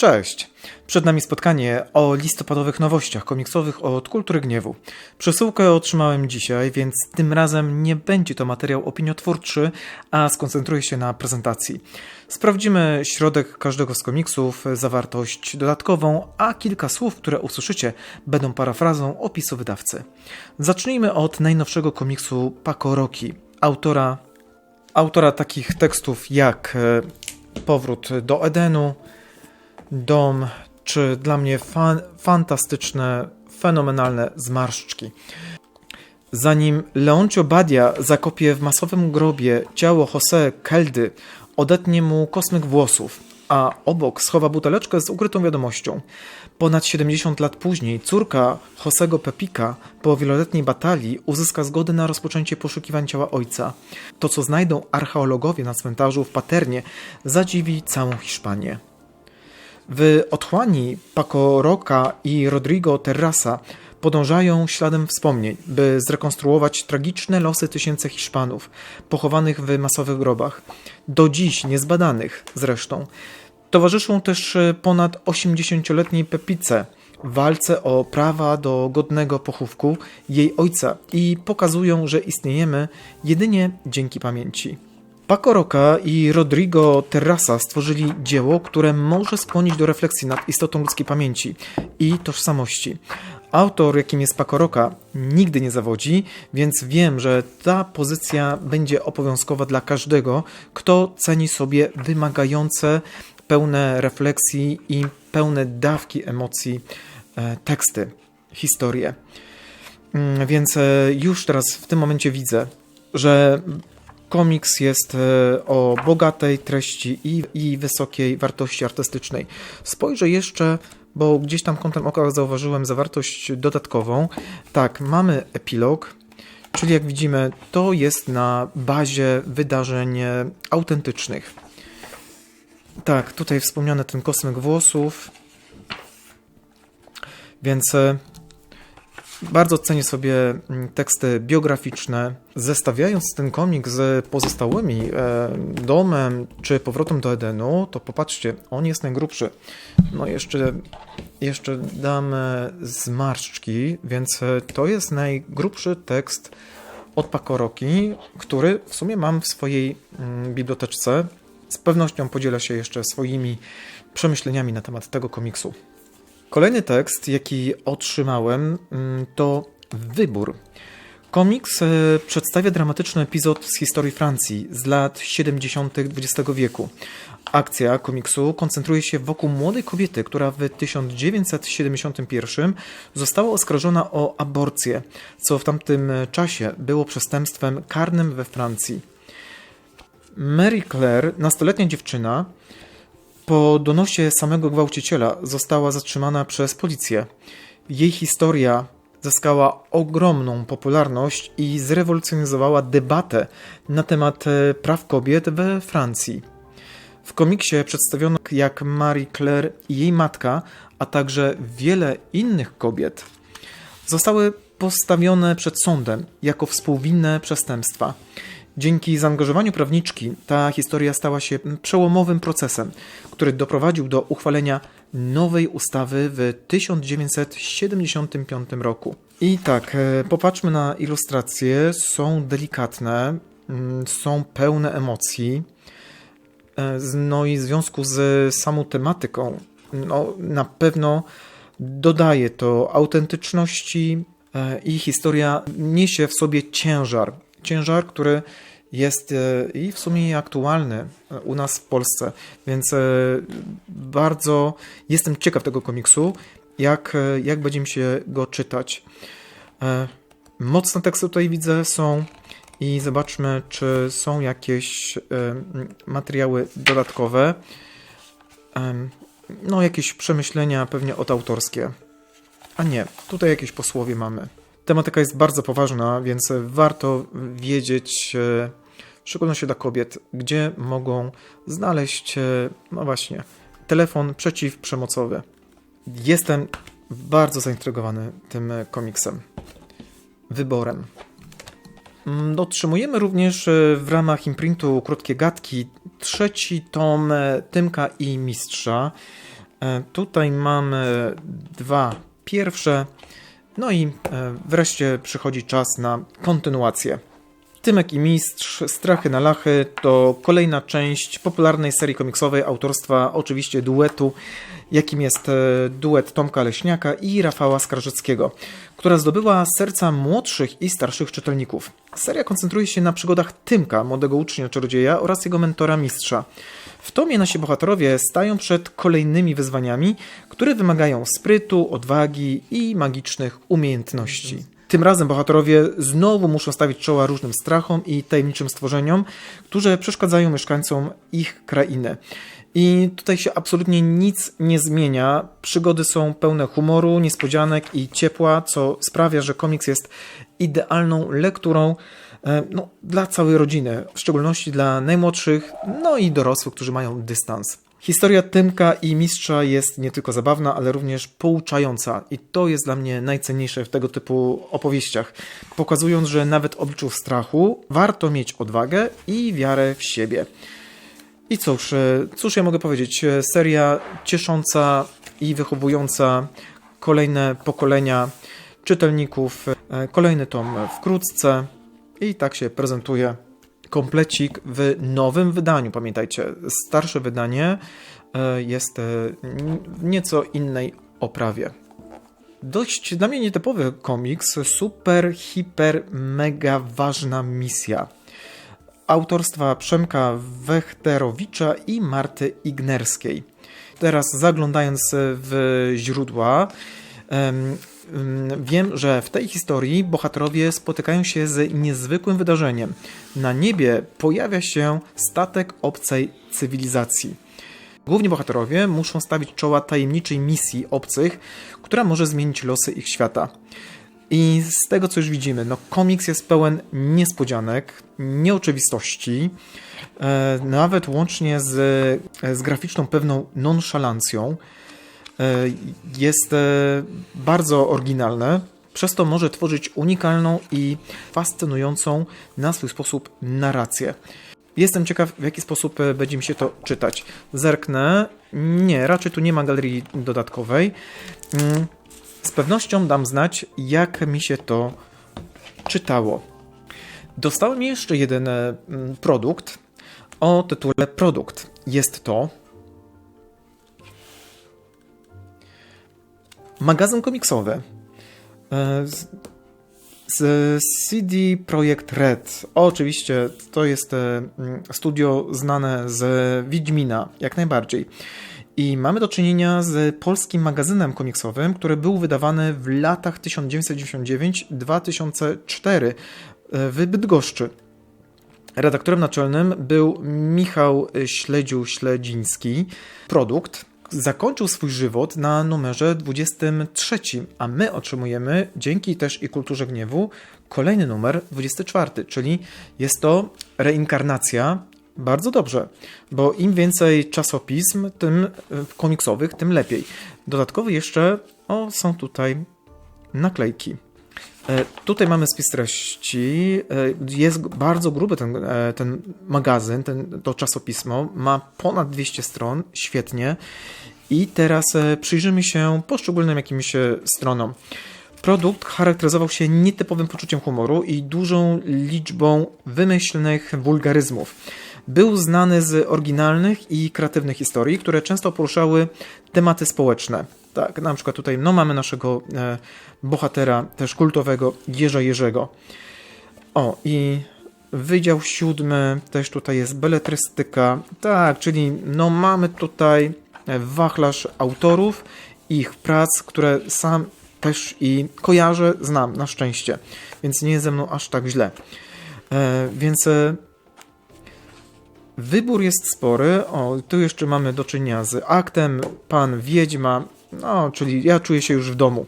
Cześć! Przed nami spotkanie o listopadowych nowościach komiksowych od Kultury Gniewu. Przesyłkę otrzymałem dzisiaj, więc tym razem nie będzie to materiał opiniotwórczy, a skoncentruję się na prezentacji. Sprawdzimy środek każdego z komiksów, zawartość dodatkową, a kilka słów, które usłyszycie, będą parafrazą opisu wydawcy. Zacznijmy od najnowszego komiksu Paco Rocky, autora, autora takich tekstów jak e, Powrót do Edenu, Dom, czy dla mnie fan, fantastyczne, fenomenalne zmarszczki. Zanim Leoncio Badia zakopie w masowym grobie ciało Jose Keldy, odetnie mu kosmyk włosów, a obok schowa buteleczkę z ukrytą wiadomością. Ponad 70 lat później córka Josego Pepika po wieloletniej batalii uzyska zgodę na rozpoczęcie poszukiwań ciała ojca. To, co znajdą archeologowie na cmentarzu w Paternie, zadziwi całą Hiszpanię. W otchłani Paco Roca i Rodrigo Terrasa podążają śladem wspomnień, by zrekonstruować tragiczne losy tysięcy Hiszpanów, pochowanych w masowych grobach, do dziś niezbadanych zresztą. Towarzyszą też ponad 80-letniej Pepice, walce o prawa do godnego pochówku jej ojca i pokazują, że istniejemy jedynie dzięki pamięci. Paco Roca i Rodrigo Terrasa stworzyli dzieło, które może skłonić do refleksji nad istotą ludzkiej pamięci i tożsamości. Autor, jakim jest Paco Roca, nigdy nie zawodzi, więc wiem, że ta pozycja będzie obowiązkowa dla każdego, kto ceni sobie wymagające, pełne refleksji i pełne dawki emocji e, teksty, historie. Mm, więc e, już teraz w tym momencie widzę, że Komiks jest e, o bogatej treści i, i wysokiej wartości artystycznej. Spojrzę jeszcze, bo gdzieś tam kątem oka zauważyłem zawartość dodatkową. Tak, mamy epilog, czyli jak widzimy, to jest na bazie wydarzeń autentycznych. Tak, tutaj wspomniany ten kosmyk włosów. Więc e, bardzo cenię sobie mm, teksty biograficzne. Zestawiając ten komik z pozostałymi e, domem czy powrotem do Edenu, to popatrzcie, on jest najgrubszy. No jeszcze, jeszcze damy zmarszczki, więc e, to jest najgrubszy tekst od Pakoroki, który w sumie mam w swojej mm, biblioteczce. Z pewnością podzielę się jeszcze swoimi przemyśleniami na temat tego komiksu. Kolejny tekst, jaki otrzymałem, mm, to Wybór. Komiks e, przedstawia dramatyczny epizod z historii Francji z lat 70. XX wieku. Akcja komiksu koncentruje się wokół młodej kobiety, która w 1971 została oskarżona o aborcję, co w tamtym czasie było przestępstwem karnym we Francji. Mary Claire, nastoletnia dziewczyna, po donosie samego gwałciciela została zatrzymana przez policję. Jej historia zyskała ogromną popularność i zrewolucjonizowała debatę na temat e, praw kobiet we Francji. W komiksie przedstawiono, jak Marie Claire i jej matka, a także wiele innych kobiet zostały postawione przed sądem jako współwinne przestępstwa. Dzięki zaangażowaniu prawniczki ta historia stała się przełomowym procesem, który doprowadził do uchwalenia nowej ustawy w 1975 roku. I tak, e, popatrzmy na ilustracje. Są delikatne, mm, są pełne emocji. E, no i w związku z samą tematyką, no, na pewno dodaje to autentyczności e, i historia niesie w sobie ciężar. Ciężar, który jest e, i w sumie aktualny e, u nas w Polsce, więc e, bardzo jestem ciekaw tego komiksu, jak, jak będzie mi się go czytać. Mocne teksty tutaj widzę są i zobaczmy, czy są jakieś materiały dodatkowe. No, jakieś przemyślenia pewnie odautorskie. A nie, tutaj jakieś posłowie mamy. Tematyka jest bardzo poważna, więc warto wiedzieć, w szczególności dla kobiet, gdzie mogą znaleźć, e, no właśnie, telefon przeciwprzemocowy. Jestem bardzo zaintrygowany tym komiksem. Wyborem. Mm, otrzymujemy również e, w ramach imprintu Krótkie Gadki trzeci tom Tymka i Mistrza. E, Tutaj mamy dwa pierwsze. No i e, wreszcie przychodzi czas na kontynuację. Tymek i Mistrz, Strachy na Lachy to kolejna część popularnej serii komiksowej autorstwa oczywiście duetu, jakim jest e, duet Tomka Leśniaka i Rafała Skarżyckiego, która zdobyła serca młodszych i starszych czytelników. Seria koncentruje się na przygodach Tymka, młodego ucznia czarodzieja oraz jego mentora Mistrza. W tomie nasi bohaterowie stają przed kolejnymi wyzwaniami, które wymagają sprytu, odwagi i magicznych umiejętności. Tym razem bohaterowie znowu muszą stawić czoła różnym strachom i tajemniczym stworzeniom, które przeszkadzają mieszkańcom ich krainy. I tutaj się absolutnie nic nie zmienia. Przygody są pełne humoru, niespodzianek i ciepła, co sprawia, że komiks jest idealną lekturą e, no, dla całej rodziny, w szczególności dla najmłodszych, no i dorosłych, którzy mają dystans. Historia Tymka i Mistrza jest nie tylko zabawna, ale również pouczająca i to jest dla mnie najcenniejsze w tego typu opowieściach, pokazując, że nawet w obliczu strachu warto mieć odwagę i wiarę w siebie. I cóż, e, cóż ja mogę powiedzieć? E, Seria ciesząca i wychowująca kolejne pokolenia czytelników. E, Kolejny tom wkrótce i tak się prezentuje komplecik w nowym wydaniu. Pamiętajcie, starsze wydanie e, jest e, w nieco innej oprawie. Dość dla mnie nietypowy komiks, super, hiper, mega ważna misja autorstwa Przemka Wechterowicza i Marty Ignerskiej. Teraz zaglądając w źródła, wiem, że w tej historii bohaterowie spotykają się z niezwykłym wydarzeniem. Na niebie pojawia się statek obcej cywilizacji. Główni bohaterowie muszą stawić czoła tajemniczej misji obcych, która może zmienić losy ich świata. I z tego, co już widzimy, no komiks jest pełen niespodzianek, nieoczywistości, e, nawet łącznie z, z graficzną pewną nonszalancją. E, jest e, bardzo oryginalne, przez to może tworzyć unikalną i fascynującą na swój sposób narrację. Jestem ciekaw, w jaki sposób e, będzie mi się to czytać. Zerknę. Nie, raczej tu nie ma galerii dodatkowej. Mm, Z pewnością dam znać, jak mi się to czytało. Dostałem jeszcze jeden produkt o tytule Produkt. Jest to magazyn komiksowy e, z, CD Projekt Red. Oczywiście to jest e, studio znane z Wiedźmina, jak najbardziej. I mamy do czynienia z polskim magazynem komiksowym, który był wydawany w latach 1999-2004 w Bydgoszczy. Redaktorem naczelnym był Michał Śledziu-Śledziński. Produkt zakończył swój żywot na numerze 23, a my otrzymujemy dzięki też i kulturze gniewu kolejny numer 24, czyli jest to reinkarnacja. Bardzo dobrze, bo im więcej czasopism, tym e, komiksowych, tym lepiej. Dodatkowo jeszcze o, są tutaj naklejki. E, Tutaj mamy spis treści. E, Jest bardzo gruby ten, e, ten magazyn, ten, to czasopismo. Ma ponad 200 stron, świetnie. I teraz przyjrzymy się poszczególnym jakimś stronom. Produkt charakteryzował się nietypowym poczuciem humoru i dużą liczbą wymyślnych wulgaryzmów. Był znany z oryginalnych i kreatywnych historii, które często poruszały tematy społeczne. Tak, na przykład tutaj no, mamy naszego e, bohatera też kultowego Jerza Jerzego. O, i Wydział Siódmy, też tutaj jest beletrystyka. Tak, czyli no mamy tutaj e, wachlarz autorów, ich prac, które sam też i kojarzę, znam na szczęście, więc nie jest ze mną aż tak źle. E, więc e, wybór jest spory. O, tu jeszcze mamy do czynienia z aktem Pan Wiedźma, no, czyli ja czuję się już w domu.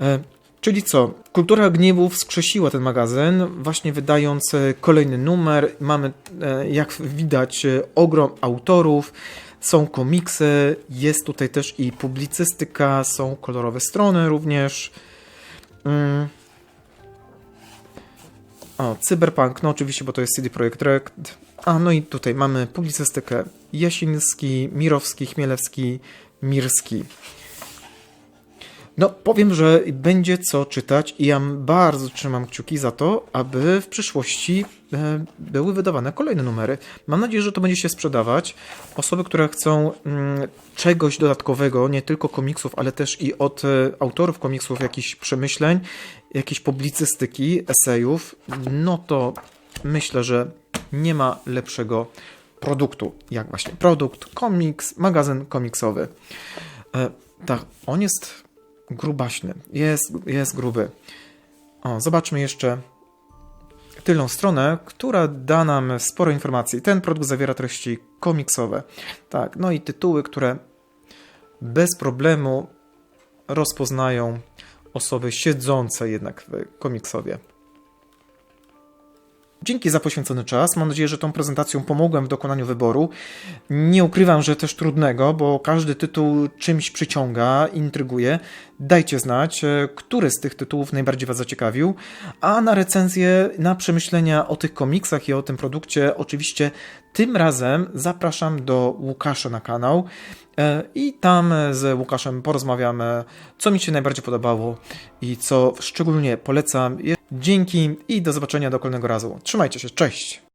E, Czyli co? Kultura Gniewu wskrzesiła ten magazyn, właśnie wydając e, kolejny numer. Mamy, e, jak widać, ogrom autorów, są komiksy, jest tutaj też i publicystyka, są kolorowe strony również. Mm. O, Cyberpunk, no oczywiście, bo to jest CD Projekt Red. A, no i tutaj mamy publicystykę Jasiński, Mirowski, Chmielewski, Mirski. No, powiem, że będzie co czytać i ja bardzo trzymam kciuki za to, aby w przyszłości e, były wydawane kolejne numery. Mam nadzieję, że to będzie się sprzedawać. Osoby, które chcą mm, czegoś dodatkowego, nie tylko komiksów, ale też i od e, autorów komiksów jakichś przemyśleń, jakiejś publicystyki, esejów, no to myślę, że nie ma lepszego produktu, jak właśnie produkt, komiks, magazyn komiksowy. E, tak, on jest grubaśny, jest, jest gruby. O, zobaczmy jeszcze tylną stronę, która da nam sporo informacji. Ten produkt zawiera treści komiksowe. Tak, no i tytuły, które bez problemu rozpoznają osoby siedzące jednak w komiksowie. Dzięki za poświęcony czas. Mam nadzieję, że tą prezentacją pomogłem w dokonaniu wyboru. Nie ukrywam, że też trudnego, bo każdy tytuł czymś przyciąga, intryguje. Dajcie znać, e, który z tych tytułów najbardziej Was zaciekawił. A na recenzję, na przemyślenia o tych komiksach i o tym produkcie, oczywiście tym razem zapraszam do Łukasza na kanał. E, I tam z Łukaszem porozmawiamy, co mi się najbardziej podobało i co szczególnie polecam. Dzięki i do zobaczenia do kolejnego razu. Trzymajcie się, cześć!